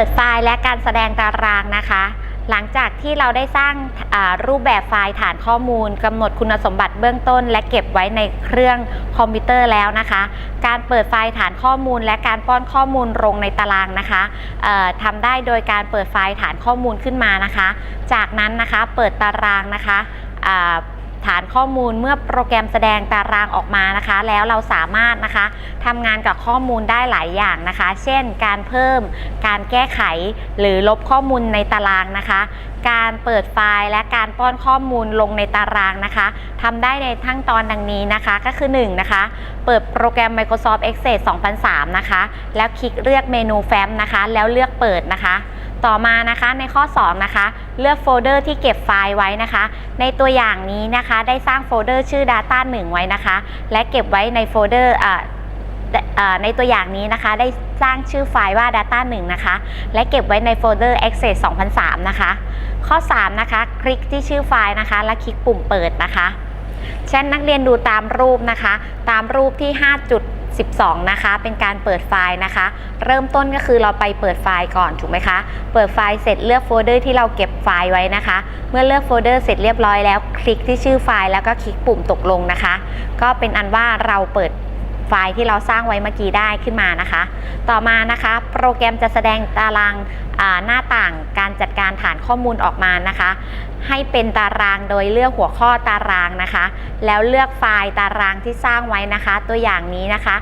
ปิดไฟล์และการแสดงตารางนะคะ หลังจากที่เราได้สร้างรูปแบบไฟล์ฐานข้อมูลกำหนดคุณสมบัติเบื้องต้น และเก็บไว้ในเครื่องคอมพิวเตอร์แล้วนะคะ การเปิดไฟล์ฐานข้อมูลและการป้อนข้อมูลลงในตารางนะคะทำได้โดยการเปิดไฟล์ฐานข้อมูลขึ้นมานะคะ จากนั้นนะคะเปิดตารางนะคะ ฐานข้อมูลเมื่อโปรแกรมแสดงตารางออกมานะคะ แล้วเราสามารถนะคะทำงานกับข้อมูลได้หลายอย่างนะคะ เช่น การเพิ่ม การแก้ไข หรือลบข้อมูลในตารางนะคะ การเปิดไฟล์และการป้อนข้อมูลลงในตารางนะคะทำได้ในทั้งตอนดังนี้นะคะก็คือ 1 นะคะ เปิดโปรแกรม Microsoft Excel 2003 นะคะ แล้วคลิกเลือกเมนูแฟ้มนะคะ แล้วเลือกเปิดนะคะ ต่อมานะคะในข้อ 2 นะคะ เลือกโฟลเดอร์ที่เก็บไฟล์ไว้นะคะ ในตัวอย่างนี้นะคะ ได้สร้างโฟลเดอร์ชื่อ data 1 ไว้นะคะ และเก็บไว้ในโฟลเดอร์เอ่อในตัวอย่างนี้นะคะได้สร้างชื่อไฟล์ว่า data 1 นะคะ และเก็บไว้ในโฟลเดอร์ access 2003 นะคะ ข้อ 3 นะคะ คลิกที่ชื่อไฟล์นะคะ และคลิกปุ่มเปิดนะคะเช่นนักเรียนดูตามรูปนะคะ ตามรูปที่ 5 จุด 12 นะคะ เป็นการเปิดไฟล์นะคะ เริ่มต้นก็คือเราไปเปิดไฟล์ก่อนถูกไหมคะ เปิดไฟล์เสร็จเลือกโฟลเดอร์ที่เราเก็บไฟล์ไว้นะคะ เมื่อเลือกโฟลเดอร์เสร็จเรียบร้อยแล้ว คลิกที่ชื่อไฟล์แล้วก็คลิกปุ่มตกลงนะคะ ก็เป็นอันว่าเราเปิด ไฟล์ที่เราสร้างไว้เมื่อกี้ได้ขึ้นมานะคะ ต่อมานะคะ โปรแกรมจะแสดงตารางหน้าต่างการจัดการฐานข้อมูลออกมานะคะ ให้เป็นตารางโดยเลือกหัวข้อตารางนะคะ แล้วเลือกไฟล์ตารางที่สร้างไว้นะคะ ตัวอย่างนี้นะคะ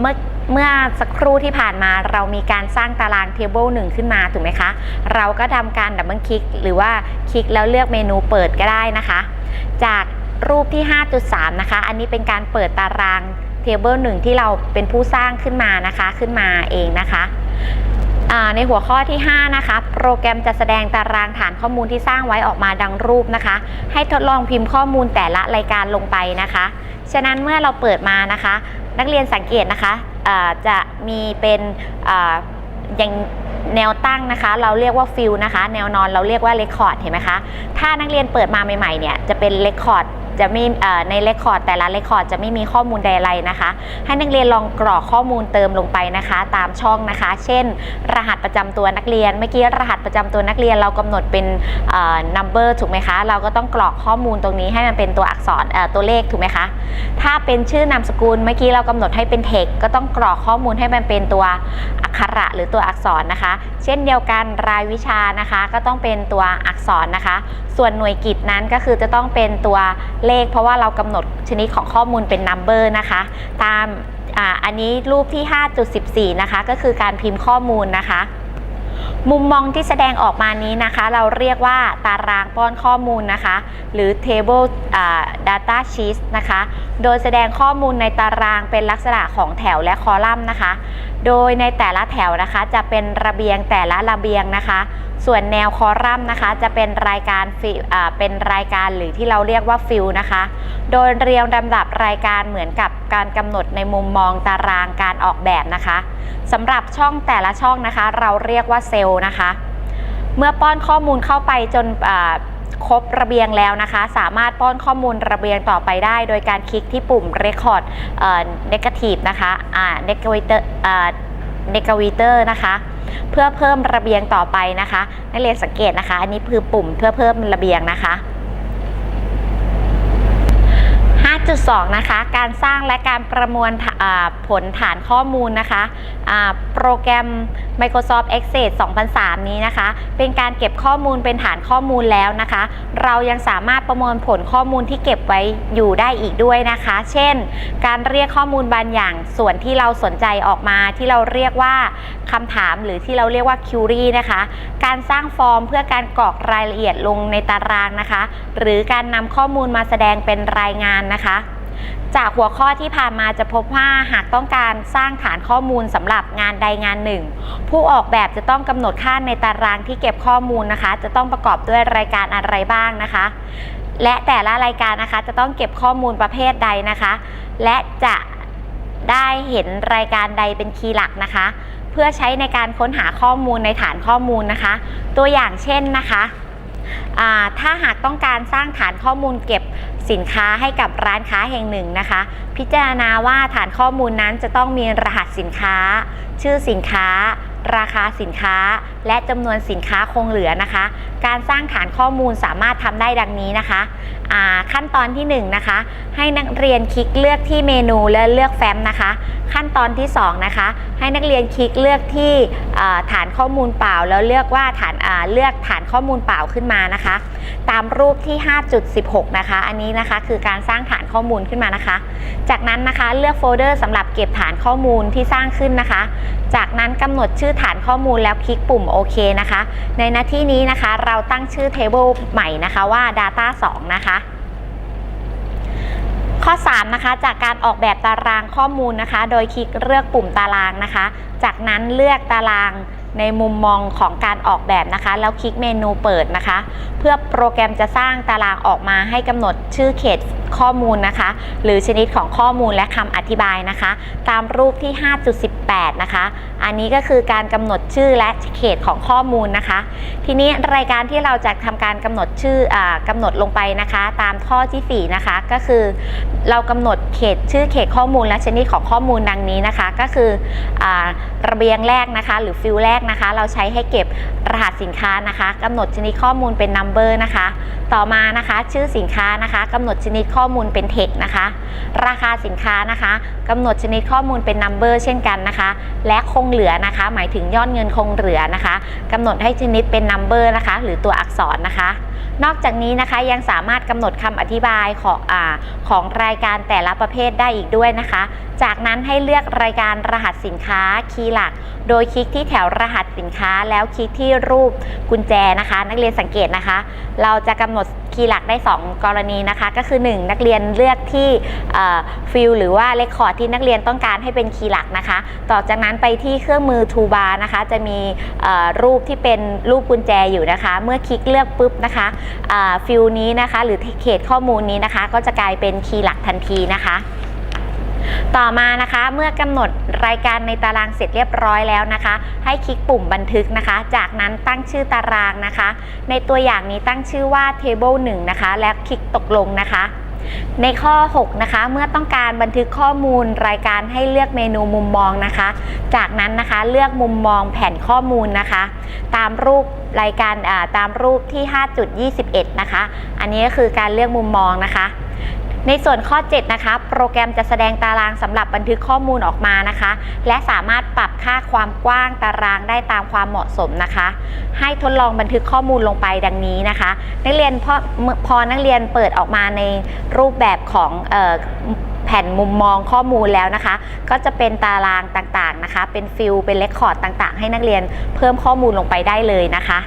เมื่อเมื่อสักครู่ที่ผ่านมาเรามีการสร้างตาราง Table 1 ขึ้นมาถูกไหมคะ เราก็ทำการดับเบิลคลิก หรือว่าคลิกแล้วเลือกเมนูเปิดก็ได้นะคะ จากรูปที่ 5.3 นะคะ อันนี้เป็นการเปิดตาราง เทเบิลหนึ่งที่เราเป็นผู้สร้างขึ้นมานะคะขึ้นมาเองนะคะในหัวข้อที่ 5 นะคะ โปรแกรมจะแสดงตารางฐานข้อมูลที่สร้างไว้ออกมาดังรูปนะคะ ให้ทดลองพิมพ์ข้อมูลแต่ละรายการลงไปนะคะ ฉะนั้นเมื่อเราเปิดมานะคะ นักเรียนสังเกตนะคะจะมีเป็นอย่างแนวตั้งนะคะ เราเรียกว่าฟิลนะคะ แนวนอนเราเรียกว่าเรคคอร์ดเห็นไหมคะ ถ้านักเรียนเปิดมาใหม่ๆเนี่ยจะเป็นเรคคอร์ด จะไม่ในเรคคอร์ดแต่ละเรคคอร์ดจะไม่มีข้อมูลใดอะไรนะคะ ให้นักเรียนลองกรอกข้อมูลเติมลงไปนะคะ ตามช่องนะคะ เช่น รหัสประจำตัวนักเรียน เมื่อกี้รหัสประจำตัวนักเรียนเรากำหนดเป็นเอ่อ number ถูกไหมคะ เราก็ต้องกรอกข้อมูลตรงนี้ให้มันเป็นตัวอักษรตัวเลขถูกไหมคะ ถ้าเป็นชื่อนามสกุลเมื่อกี้เรากำหนดให้เป็น text ก็ต้องกรอกข้อมูลให้มันเป็นตัวอักขระหรือตัวอักษรนะคะ เช่นเดียวกันรายวิชานะคะ ก็ต้องเป็นตัวอักษรนะคะ ส่วนหน่วยกิจนั้นก็คือจะต้องเป็นตัวเลข เพราะว่าเรากำหนดชนิดของข้อมูลเป็น number นะคะ ตามอาอันนี้รูปที่ 5.14 นะคะ ก็คือการพิมพ์ข้อมูลนะคะ มุมมองที่แสดงออกมานี้นะคะ เราเรียกว่าตารางป้อนข้อมูลนะคะ หรือ table อ data sheet นะคะ โดยแสดงข้อมูลในตารางเป็นลักษณะของแถวและคอลัมน์นะคะ โดยในแต่ละแถวนะคะจะเป็นระเบียงแต่ละระเบียงนะคะ ส่วนแนวคอลัมน์นะคะ จะเป็นรายการเป็นรายการหรือที่เราเรียกว่าฟิลนะคะ โดยเรียงลำดับรายการเหมือนกับการกำหนดในมุมมองตารางการออกแบบนะคะสำหรับช่องแต่ละช่องนะคะ เราเรียกว่าเซลล์นะคะ เมื่อป้อนข้อมูลเข้าไปจนครบระเบียงแล้วนะคะ สามารถป้อนข้อมูลระเบียงต่อไปได้ โดยการคลิกที่ปุ่ม Record เอ่อ Negative นะคะอ่า Negator อ่า Negator นะคะ เพื่อเพิ่มระเบียงต่อไปนะคะ นักเรียนสังเกตนะคะ อันนี้คือปุ่มเพื่อเพิ่มระเบียงนะคะ 5.2 นะคะ การสร้างและการประมวลผลฐานข้อมูลนะคะโปรแกรม Microsoft Excel 2003 นี้นะคะ เป็นการเก็บข้อมูลเป็นฐานข้อมูลแล้วนะคะ เรายังสามารถประมวลผลข้อมูลที่เก็บไว้อยู่ได้อีกด้วยนะคะ เช่น การเรียกข้อมูลบางอย่างส่วนที่เราสนใจออกมาที่เราเรียกว่าคำถามหรือที่เราเรียกว่า query นะคะ การสร้างฟอร์มเพื่อการกรอกรายละเอียดลงในตารางนะคะ หรือการนำข้อมูลมาแสดงเป็นรายงานนะคะ จากหัวข้อที่ผ่านมาจะพบว่าหากต้องการสร้างฐานข้อมูลสำหรับงานใดงานหนึ่ง ผู้ออกแบบจะต้องกำหนดค่าในตารางที่เก็บข้อมูลนะคะ จะต้องประกอบด้วยรายการอะไรบ้างนะคะ และแต่ละรายการนะคะจะต้องเก็บข้อมูลประเภทใดนะคะ และจะได้เห็นรายการใดเป็นคีย์หลักนะคะ เพื่อใช้ในการค้นหาข้อมูลในฐานข้อมูลนะคะ ตัวอย่างเช่นนะคะ ถ้าหากต้องการสร้างฐานข้อมูลเก็บสินค้าให้กับร้านค้าแห่งหนึ่งนะคะ พิจารณาว่าฐานข้อมูลนั้นจะต้องมีรหัสสินค้า ชื่อสินค้า ราคาสินค้า และจำนวนสินค้าคงเหลือนะคะ การสร้างฐานข้อมูลสามารถทำได้ดังนี้นะคะขั้นตอนที่1นงนะคะ ให้นักเรียนคลิกเลือกที่เมนูและเลือกแฟ้มนะคะ ขั้นตอนที่2นะคะ ให้นักเรียนคลิกเลือกที่ฐานข้อมูลเปล่า แล้วเลือกว่าฐานาเลือกฐานข้อมูลเปล่าขึ้นมานะคะ ตามรูปที่ 5.16 นะคะ อันนี้นะคะคือการสร้างฐานข้อมูลขึ้นมานะคะ จากนั้นนะคะเลือกโฟลเดอร์สำหรับเก็บฐานข้อมูลที่สร้างขึ้นนะคะ จากนั้นกำหนดชื่ออฐานข้อมูลแล้วคลิกปุ่มโอเคนะคะ ในหน้าที่นี้นะคะเราตั้งชื่อ Table ใหม่นะคะว่า Data 2 นะคะข้อ 3 นะคะ จากการออกแบบตารางข้อมูลนะคะ โดยคลิกเลือกปุ่มตารางนะคะ จากนั้นเลือกตาราง ในมุมมองของการออกแบบนะคะ แล้วคลิกเมนูเปิดนะคะ เพื่อโปรแกรมจะสร้างตารางออกมาให้กำหนดชื่อเขตข้อมูลนะคะ หรือชนิดของข้อมูลและคำอธิบายนะคะ ตามรูปที่ 5.18 นะคะ อันนี้ก็คือการกำหนดชื่อและเขตของข้อมูลนะคะ ทีนี้รายการที่เราจะทำการกำหนดชื่ออกำหนดลงไปนะคะ ตามข้อที่4นะคะก็คือ เรากำหนดเขตชื่อเขตข้อมูลและชนิดของข้อมูลดังนี้นะคะ ก็คืออระเบียงแรกนะคะ หรือฟิลแรกนะคะ เราใช้ให้เก็บรหัสสินค้านะคะกำหนดชนิดข้อมูลเป็น number นะคะ ต่อมานะคะ ชื่อสินค้านะคะกำหนดชนิดข้อมูลเป็น text นะคะ ราคาสินค้านะคะกำหนดชนิดข้อมูลเป็น number เช่นกันนะคะ และคงเหลือนะคะ หมายถึงยอดเงินคงเหลือนะคะกำหนดให้ชนิดเป็น number นะคะ หรือตัวอักษรนะคะ นอกจากนี้นะคะยังสามารถกำหนดคำอธิบายของอของรายการแต่ละประเภทได้อีกด้วยนะคะ จากนั้นให้เลือกรายการรหัสสินค้าคีย์หลัก โดยคลิกที่แถวรหัสสินค้า แล้วคลิกที่รูปกุญแจนะคะ นักเรียนสังเกตนะคะ เราจะกำหนดคีย์หลักได้ 2 กรณีนะคะ ก็คือ 1 นักเรียนเลือกที่ฟิลหรือว่าเลคคอร์ดที่นักเรียนต้องการให้เป็นคีย์หลักนะคะ ต่อจากนั้นไปที่เครื่องมือทูบาร์นะคะ จะมีรูปที่เป็นรูปกุญแจอยู่นะคะ เมื่อคลิกเลือกปุ๊บนะคะฟิลนี้นะคะ หรือเขตข้อมูลนี้นะคะ ก็จะกลายเป็นคีย์หลักทันทีนะคะต่อมานะคะเมื่อกำหนดรายการในตารางเสร็จเรียบร้อยแล้วนะคะ ให้คลิกปุ่มบันทึกนะคะ จากนั้นตั้งชื่อตารางนะคะ ในตัวอย่างนี้ตั้งชื่อว่า table 1 นะคะ และคลิกตกลงนะคะ ในข้อ 6 นะคะ เมื่อต้องการบันทึกข้อมูลรายการให้เลือกเมนูมุมมองนะคะ จากนั้นนะคะเลือกมุมมองแผ่นข้อมูลนะคะ ตามรูปรายการตามรูปที่ 5.21 นะคะ อันนี้ก็คือการเลือกมุมมองนะคะ ในส่วนข้อ 7 นะคะ โปรแกรมจะแสดงตารางสำหรับบันทึกข้อมูลออกมานะคะ และสามารถปรับค่าความกว้างตารางได้ตามความเหมาะสมนะคะ ให้ทดลองบันทึกข้อมูลลงไปดังนี้นะคะ นักเรียนพอพอนักเรียนเปิดออกมาในรูปแบบของออแผ่นมุมมองข้อมูลแล้วนะคะ ก็จะเป็นตารางต่างๆนะคะ เป็นฟิลเป็นเลคคอร์ดต่างๆ ให้นักเรียนเพิ่มข้อมูลลงไปได้เลยนะคะ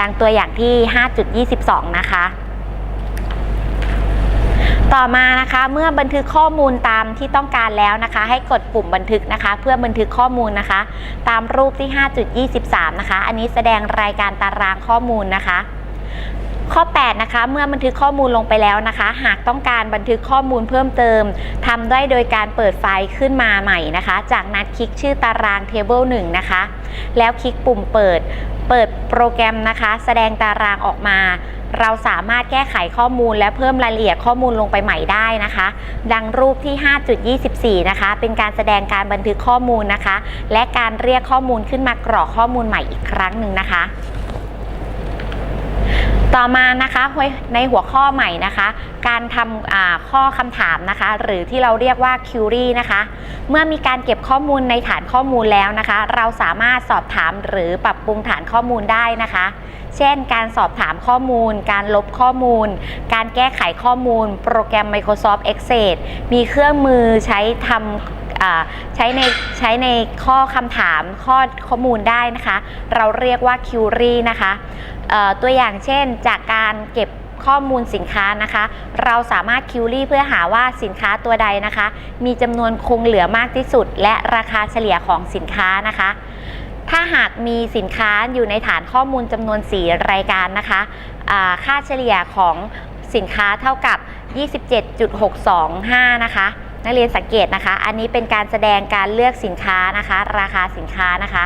ดังตัวอย่างที่ 5.22 นะคะ ต่อมานะคะเมื่อบันทึกข้อมูลตามที่ต้องการแล้วนะคะ ให้กดปุ่มบันทึกนะคะ เพื่อบันทึกข้อมูลนะคะ ตามรูปที่ 5.23 นะคะ อันนี้แสดงรายการตารางข้อมูลนะคะ ข้อ 8 นะคะ เมื่อบันทึกข้อมูลลงไปแล้วนะคะ หากต้องการบันทึกข้อมูลเพิ่มเติมทำได้โดยการเปิดไฟล์ขึ้นมาใหม่นะคะ จากนั้นคลิกชื่อตาราง Table 1 นะคะ แล้วคลิกปุ่มเปิด เปิดโปรแกรมนะคะ แสดงตารางออกมา เราสามารถแก้ไขข้อมูลและเพิ่มรายละเอียดข้อมูลลงไปใหม่ได้นะคะ ดังรูปที่ 5.24 นะคะ เป็นการแสดงการบันทึกข้อมูลนะคะ และการเรียกข้อมูลขึ้นมากรอกข้อมูลใหม่อีกครั้งหนึ่งนะคะ ต่อมานะคะในหัวข้อใหม่นะคะ การทำข้อคำถามนะคะ หรือที่เราเรียกว่า query นะคะ เมื่อมีการเก็บข้อมูลในฐานข้อมูลแล้วนะคะ เราสามารถสอบถามหรือปรับปรุงฐานข้อมูลได้นะคะ เช่น การสอบถามข้อมูล การลบข้อมูล การแก้ไขข้อมูล โปรแกรม Microsoft Excel มีเครื่องมือใช้ทำใช้ในใช้ในข้อคำถามข้อข้อมูลได้นะคะ เราเรียกว่า query นะคะ ตัวอย่างเช่น จากการเก็บข้อมูลสินค้านะคะ เราสามารถคิวรี่เพื่อหาว่าสินค้าตัวใดนะคะ มีจำนวนคงเหลือมากที่สุด และราคาเฉลี่ยของสินค้านะคะ ถ้าหากมีสินค้าอยู่ในฐานข้อมูลจำนวน 4 รายการนะคะค่าเฉลี่ยของสินค้าเท่ากับ 27.625 นะคะนักเรียนสังเกตนะคะ อันนี้เป็นการแสดงการเลือกสินค้านะคะ ราคาสินค้านะคะ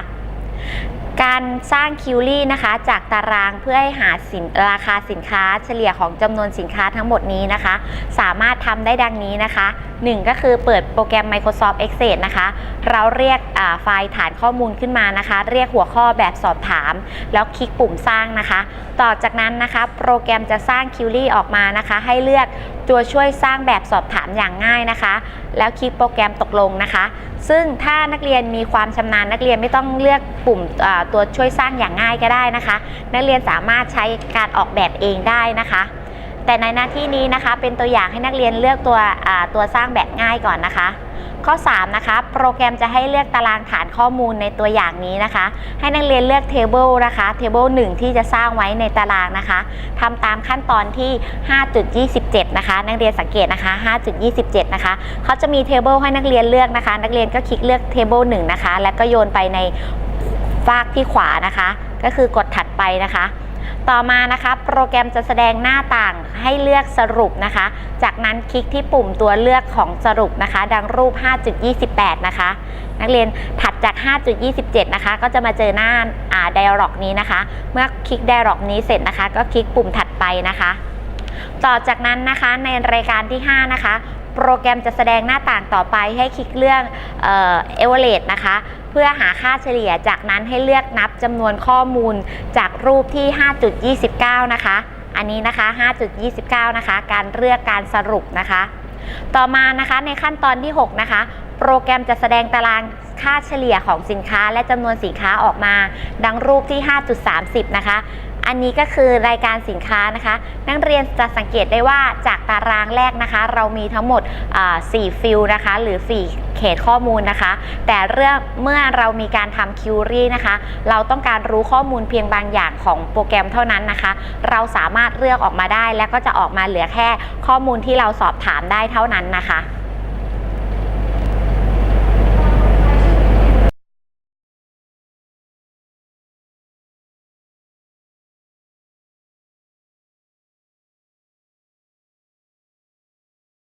การสร้างคิวรี่นะคะจากตารางเพื่อให้หาสินราคาสินค้าเฉลี่ยของจำนวนสินค้าทั้งหมดนี้นะคะ สามารถทำได้ดังนี้นะคะ 1 ก็คือเปิดโปรแกรม Microsoft Excel นะคะ เราเรียกไฟล์ฐานข้อมูลขึ้นมานะคะ เรียกหัวข้อแบบสอบถาม แล้วคลิกปุ่มสร้างนะคะ ต่อจากนั้นนะคะ โปรแกรมจะสร้างคิวรี่ออกมานะคะ ให้เลือกตัวช่วยสร้างแบบสอบถามอย่างง่ายนะคะ แล้วคลิกโปรแกรมตกลงนะคะ ซึ่งถ้านักเรียนมีความชำนาญนักเรียนไม่ต้องเลือกปุ่มตัวช่วยสร้างอย่างง่ายก็ได้นะคะ นักเรียนสามารถใช้การออกแบบเองได้นะคะ แต่ในหน้าที่นี้นะคะเป็นตัวอย่างให้นักเรียนเลือกตัวตัวสร้างแบบง่ายก่อนนะคะ ข้อ 3 นะคะ โปรแกรมจะให้เลือกตารางฐานข้อมูลในตัวอย่างนี้นะคะ ให้นักเรียนเลือก Table นะคะ Table 1 ที่จะสร้างไว้ในตารางนะคะทำตามขั้นตอนที่ 5.27 นะคะ นักเรียนสังเกตนะคะ 5.27 นะคะเขาจะมี Table ให้นักเรียนเลือกนะคะ นักเรียนก็คลิกเลือก Table 1 นะคะ แล้วก็โยนไปในฟากที่ขวานะคะ ก็คือกดถัดไปนะคะ ต่อมานะคะโปรแกรมจะแสดงหน้าต่างให้เลือกสรุปนะคะ จากนั้นคลิกที่ปุ่มตัวเลือกของสรุปนะคะ ดังรูป 5.28 นะคะ นักเรียนถัดจาก 5.27 นะคะ ก็จะมาเจอหน้าอ่า dialog นี้นะคะ เมื่อคลิก dialog นี้เสร็จนะคะ ก็คลิกปุ่มถัดไปนะคะ ต่อจากนั้นนะคะในรายการที่ 5 นะคะ โปรแกรมจะแสดงหน้าต่างต่อไปให้คลิกเรื่องเอ่อ average นะคะ เพื่อหาค่าเฉลี่ยจากนั้นให้เลือกนับจำนวนข้อมูลจากรูปที่ 5.29 นะคะ อันนี้นะคะ 5.29 นะคะ การเลือกการสรุปนะคะ ต่อมานะคะในขั้นตอนที่ 6 นะคะ โปรแกรมจะแสดงตารางค่าเฉลี่ยของสินค้าและจำนวนสินค้าออกมา ดังรูปที่ 5.30 นะคะ อันนี้ก็คือรายการสินค้านะคะ นักเรียนจะสังเกตได้ว่าจากตารางแรกนะคะ เรามีทั้งหมด 4 ฟิลนะคะ หรือ 4 เขตข้อมูลนะคะ แต่เรื่องเมื่อเรามีการทำคิวรี่นะคะ เราต้องการรู้ข้อมูลเพียงบางอย่างของโปรแกรมเท่านั้นนะคะ เราสามารถเลือกออกมาได้ แล้วก็จะออกมาเหลือแค่ข้อมูลที่เราสอบถามได้เท่านั้นนะคะ